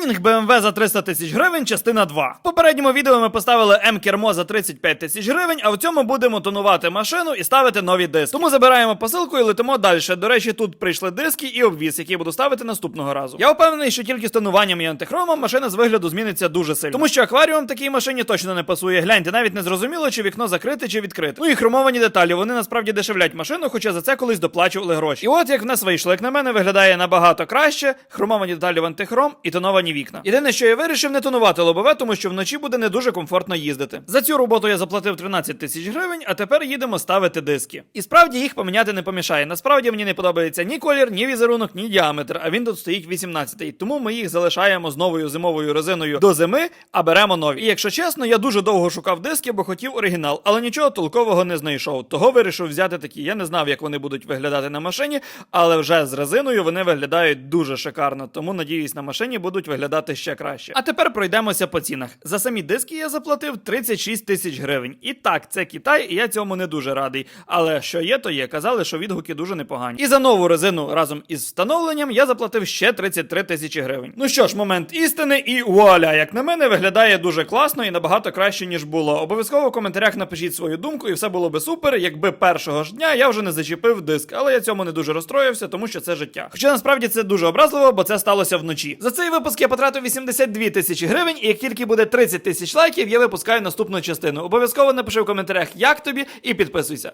Тюнінг BMW за 300 тисяч гривень, частина 2. В попередньому відео ми поставили М-кермо за 35 тисяч гривень, а в цьому будемо тонувати машину і ставити нові диски. Тому забираємо посилку і летимо далі. До речі, тут прийшли диски і обвіз, який буду ставити наступного разу. Я впевнений, що тільки з тонуванням і антихромом машина з вигляду зміниться дуже сильно. Тому що акваріум такій машині точно не пасує. Гляньте, навіть не зрозуміло, чи вікно закрите, чи відкрите. Ну і хромовані деталі. Вони насправді дешевлять машину, хоча за це колись доплачували гроші. І от як в нас вийшло, як на мене, виглядає набагато краще. Хромовані деталі в антихром і тоновані вікна. Єдине, що я вирішив не тонувати лобове, тому що вночі буде не дуже комфортно їздити. За цю роботу я заплатив 13 тисяч гривень, а тепер їдемо ставити диски. І справді їх поміняти не помішає. Насправді мені не подобається ні колір, ні візерунок, ні діаметр. А він тут стоїть 18-й. Тому ми їх залишаємо з новою зимовою резиною до зими, а беремо нові. І якщо чесно, я дуже довго шукав диски, бо хотів оригінал, але нічого толкового не знайшов. Того вирішив взяти такі. Я не знав, як вони будуть виглядати на машині, але вже з резиною вони виглядають дуже шикарно. Тому надіюсь, на машині будуть виглядати ще краще. А тепер пройдемося по цінах. За самі диски я заплатив 36 тисяч гривень. І так, це Китай, і я цьому не дуже радий. Але що є, то є. Казали, що відгуки дуже непогані. І за нову резину разом із встановленням я заплатив ще 33 тисячі гривень. Ну що ж, момент істини, і вуаля, як на мене, виглядає дуже класно і набагато краще, ніж було. Обов'язково в коментарях напишіть свою думку, і все було би супер, якби першого ж дня я вже не зачепив диск. Але я цьому не дуже розстроївся, тому що це життя. Хоча насправді це дуже образливо, бо це сталося вночі. За цей випуск я потратив 82 тисячі гривень, і як тільки буде 30 тисяч лайків, я випускаю наступну частину. Обов'язково напиши в коментарях, як тобі, і підписуйся.